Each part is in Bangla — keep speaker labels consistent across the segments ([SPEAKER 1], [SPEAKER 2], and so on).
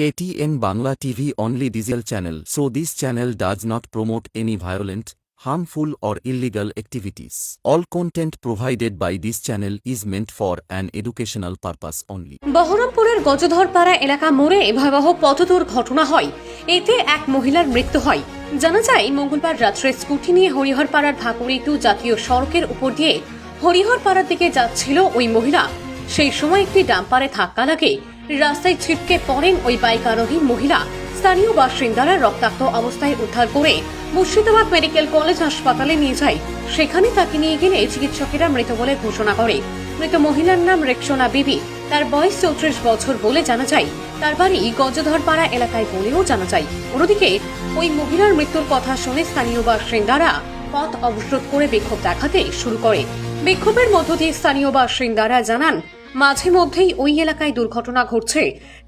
[SPEAKER 1] KTN Bangla TV only diesel channel so this channel does not promote any violent, harmful or illegal activities. All content provided by this channel is meant for an educational purpose only.
[SPEAKER 2] বহরমপুরের গজধরপাড়া এলাকা মোড়ে ভয়াবহ পথদুর ঘটনা হয় এতে এক মহিলার মৃত্যু হয় জানা যায় মঙ্গলবার রাত্রে স্কুটি নিয়ে হরিহরপাড়ার ভাকুড়ি টু জাতীয় সড়কের উপর দিয়ে হরিহরপাড়ার দিকে যাচ্ছিল ওই মহিলা সেই সময় একটি ডাম্পারে ধাক্কা লাগে রাস্তায় ছিটকে পড়েন ওই বাইক আরোহী মহিলা। স্থানীয় বাসিন্দারা রক্তাক্ত অবস্থায় উদ্ধার করে মুর্শিদাবাদ মেডিকেল কলেজ হাসপাতালে নিয়ে যায়। সেখানে তাকে নিয়ে গেলে চিকিৎসকেরা মৃত বলে ঘোষণা করে। মৃত মহিলার নাম রেক্সোনা বিবি। তার বয়স চৌত্রিশ বছর বলে জানা যায়। তার বাড়ি গজধরপাড়া এলাকায় বলেও জানা যায়। অন্যদিকে, ওই মহিলার মৃত্যুর কথা শুনে স্থানীয় বাসিন্দারা পথ অবরোধ করে বিক্ষোভ দেখাতে শুরু করে। বিক্ষোভের মধ্য দিয়ে স্থানীয় বাসিন্দারা জানান মাঝে মধ্যেই ওই এলাকায় দুর্ঘটনা ঘটছে।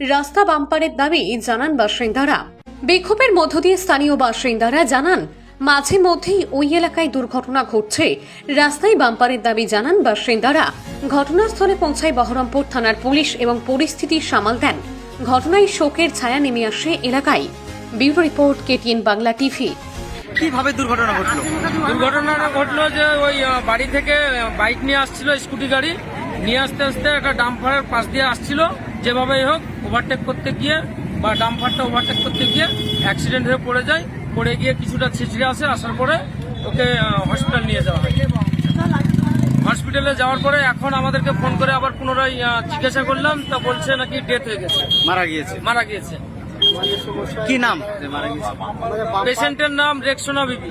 [SPEAKER 2] রাস্তা বাম্পারের দাবি জানান বাসিন্দারা। বিক্ষোভের মধ্য দিয়ে স্থানীয় বাসিন্দারা জানান মাঝে মধ্যেই ওই এলাকায় দুর্ঘটনা ঘটছে। রাস্তায় বাম্পারের দাবি জানান বাসিন্দারা। ঘটনাস্থলে পৌঁছায় বহরমপুর থানার পুলিশ এবং পরিস্থিতি সামাল দেন। ঘটনায় শোকের ছায়া নেমে আসে এলাকায়। Bureau report KTN Bangla TV.
[SPEAKER 3] কীভাবে দুর্ঘটনা ঘটলো?
[SPEAKER 4] দুর্ঘটনাটা ঘটলো যে ওই বাড়ি থেকে বাইক নিয়ে আসছিল স্কুটি গাড়ি। নিয়ে আসতে আসতে একটা ডাম্পারের পাশ দিয়ে আসছিল। যেভাবেই হোক ওভারটেক করতে গিয়ে বা ডাম্পারটা ওভারটেক করতে গিয়ে অ্যাক্সিডেন্ট হয়ে পড়ে যায়। পড়ে গিয়ে কিছুটা ছিঁচড়ে আসে আসার পরে ওকে হসপিটাল নিয়ে যাওয়া হয়। হসপিটালে যাওয়ার পরে এখন আমাদেরকে ফোন করে আবার পুনরায় জিজ্ঞাসা করলাম তা বলছে নাকি ডেথ হয়ে গেছে।
[SPEAKER 3] মারা গিয়েছে।
[SPEAKER 4] মারা গিয়েছে।
[SPEAKER 3] কি নাম? মারা গিয়েছে।
[SPEAKER 4] পেশেন্টের নাম রেক্সোনা বিবি।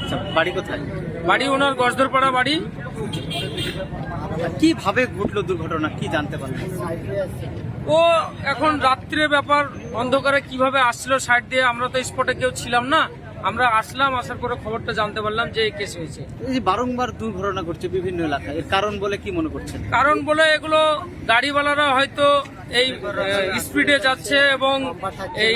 [SPEAKER 3] আচ্ছা, বাড়ি কোথায়?
[SPEAKER 4] বাড়ি ওনার গজদরপাড়া বাড়ি।
[SPEAKER 3] কীভাবে ঘটলো দুর্ঘটনা? কি জানতে পারলেন?
[SPEAKER 4] ও এখন রাত্রির ব্যাপার অন্ধকারে কীভাবে আসছিল সাইড দিয়ে আমরা তো স্পটে কেউ ছিলাম না। আমরা আসলাম আসার পরে খবরটা জানতে পারলাম যে এই কেস হয়েছে।
[SPEAKER 3] এই যে বারংবার দুর্ঘটনা ঘটছে বিভিন্ন এলাকায় এর কারণ বলে কি মনে করছেন?
[SPEAKER 4] কারণ বলে এগুলো গাড়িওয়ালারা হয়তো এই স্পিডে যাচ্ছে এবং এই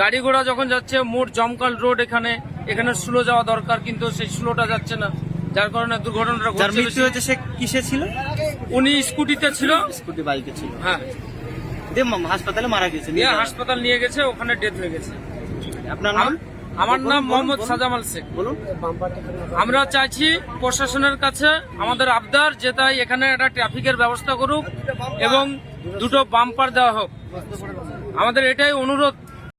[SPEAKER 4] গাড়ি ঘোড়া যখন যাচ্ছে মোট জমকাল রোড এখানে এখানে স্লো যাওয়া দরকার কিন্তু সেই স্লোটা যাচ্ছে না। যার কারণে দুর্ঘটনাটা
[SPEAKER 3] যার মৃত্যু হয়েছে সে কিসে ছিল?
[SPEAKER 4] উনি স্কুটিতে ছিল।
[SPEAKER 3] স্কুটি বাইকে ছিল।
[SPEAKER 4] হ্যাঁ।
[SPEAKER 3] দিয়ে হাসপাতালে মারা গিয়েছে।
[SPEAKER 4] দিয়ে হাসপাতাল নিয়ে গেছে ওখানে ডেথ হয়ে গেছে।
[SPEAKER 3] আপনার নাম?
[SPEAKER 4] আমার নাম মোহাম্মদ সাজামাল শেখ।
[SPEAKER 3] বলুন।
[SPEAKER 4] আমরা চাইছি প্রশাসনের কাছে আমাদের আবদার যে তাই এখানে একটা ট্রাফিকের ব্যবস্থা করুক এবং দুটো বাম্পার দেওয়া হোক। আমাদের এটাই অনুরোধ